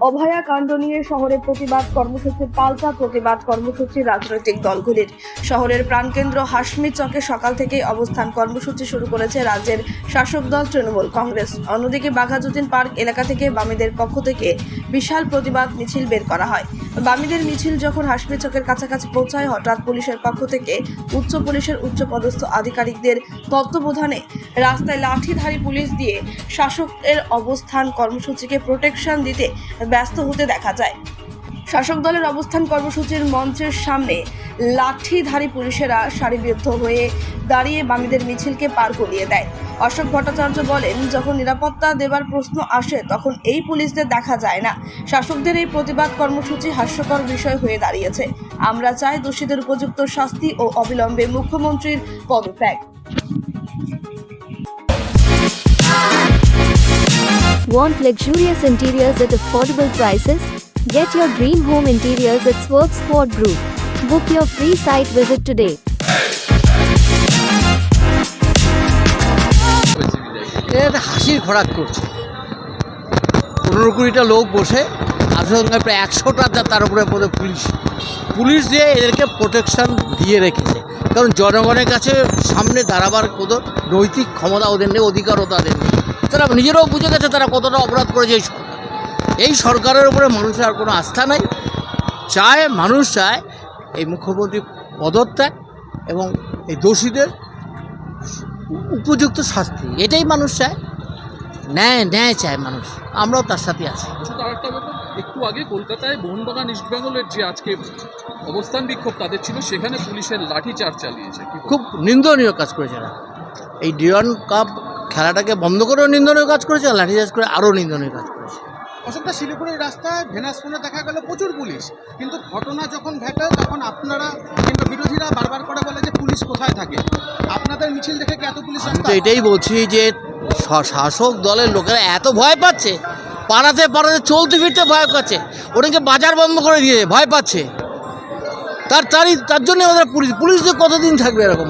অভয়া কাণ্ড নিয়ে শহরের প্রতিবাদ কর্মসূচির পাল্টা প্রতিবাদ কর্মসূচি রাজনৈতিক দলগুলির। শহরের প্রাণকেন্দ্র হাসমি চকে সকাল থেকেই অবস্থান কর্মসূচি শুরু করেছে রাজ্যের শাসক দল তৃণমূল কংগ্রেস। অন্যদিকে বাঘাযতীন পার্ক এলাকা থেকে বামেদের পক্ষ থেকে বিশাল প্রতিবাদ মিছিল বের করা হয়। বামেদের মিছিল যখন হাসমি চকের কাছাকাছি পৌঁছায়, হঠাৎ পুলিশের পক্ষ থেকে উচ্চ পুলিশের উচ্চ পদস্থ আধিকারিকদের তত্ত্বাবধানে রাস্তায় লাঠিধারী পুলিশ দিয়ে শাসকের অবস্থান কর্মসূচিকে প্রোটেকশন দিতে ব্যস্ত হতে দেখা যায়। শাসক দলের অবস্থান কর্মসূচির মঞ্চের সামনে লাঠিধারী পুলিশেরা সারিবদ্ধ হয়ে দাঁড়িয়ে বামীদের মিছিলকে পার করিয়ে দেয়। অশোক ভট্টাচার্য বলেন, যখন নিরাপত্তা দেবার প্রশ্ন আসে, তখন এই পুলিশদের দেখা যায় না। শাসকদের এই প্রতিবাদ কর্মসূচি হাস্যকর বিষয় হয়ে দাঁড়িয়েছে। আমরা চাই দোষীদের উপযুক্ত শাস্তি ও অবিলম্বে মুখ্যমন্ত্রীর পদত্যাগ। Want luxurious interiors at affordable prices? Get your dream home interiors at Swerve Sport Group. Book your free site visit today. এটা হাসির খোরাক করছে পনেরো কুড়িটা লোক বসে আসার প্রায় একশোটা তার উপরে পদে পুলিশ পুলিশ দিয়ে এদেরকে প্রোটেকশন দিয়ে রেখেছে, কারণ জনগণের কাছে সামনে দাঁড়াবার কোনো নৈতিক ক্ষমতা ওদের নেই, অধিকারও তাদের নেই তারা নিজেরাও বুঝে গেছে তারা কতটা অপরাধ করেছে এই সরকারের উপরে মানুষের আর কোনো আস্থা নাই। চায় মানুষ চায় এই মুখ্যমন্ত্রী পদত্যাগ এবং এই দোষীদের উপযুক্ত শাস্তি। এটাই মানুষ চায়। ন্যায় ন্যায় চায় মানুষ। আমরাও তার সাথে আছি। একটু আগে কলকাতায় মোহনবাগান ইস্টবেঙ্গলের যে আজকে অবস্থান বিক্ষোভ তাদের ছিল সেখানে পুলিশের লাঠি চার্জ চালিয়েছে খুব নিন্দনীয় কাজ করেছে এরা। এই ডিওয়ান কাপ খেলাটাকে বন্ধ করেও নিন্দনীয় কাজ করেছে লাঠিচার্জ করে আরও নিন্দনীয় কাজ করেছে। অশোকদা শিলিগুড়ির রাস্তায় ভেনাসপুরে দেখা গেল প্রচুর পুলিশ। কিন্তু ঘটনা যখন ঘটে তখন আপনারা কিন্তু বিরোধীরা বারবার করে বলে যে পুলিশ কোথায় থাকে। আপনাদের মিছিল দেখে কি এত পুলিশ রাস্তায় এটাই বলছি যে শাসক দলের লোকেরা এত ভয় পাচ্ছে? পাড়াতে পাড়াতে চলতে ফিরতে ভয় পাচ্ছে। ওনাকে বাজার বন্ধ করে দিয়ে ভয় পাচ্ছে। তার তারই তার জন্য আমাদের পুলিশ। পুলিশ কতদিন থাকবে এরকম?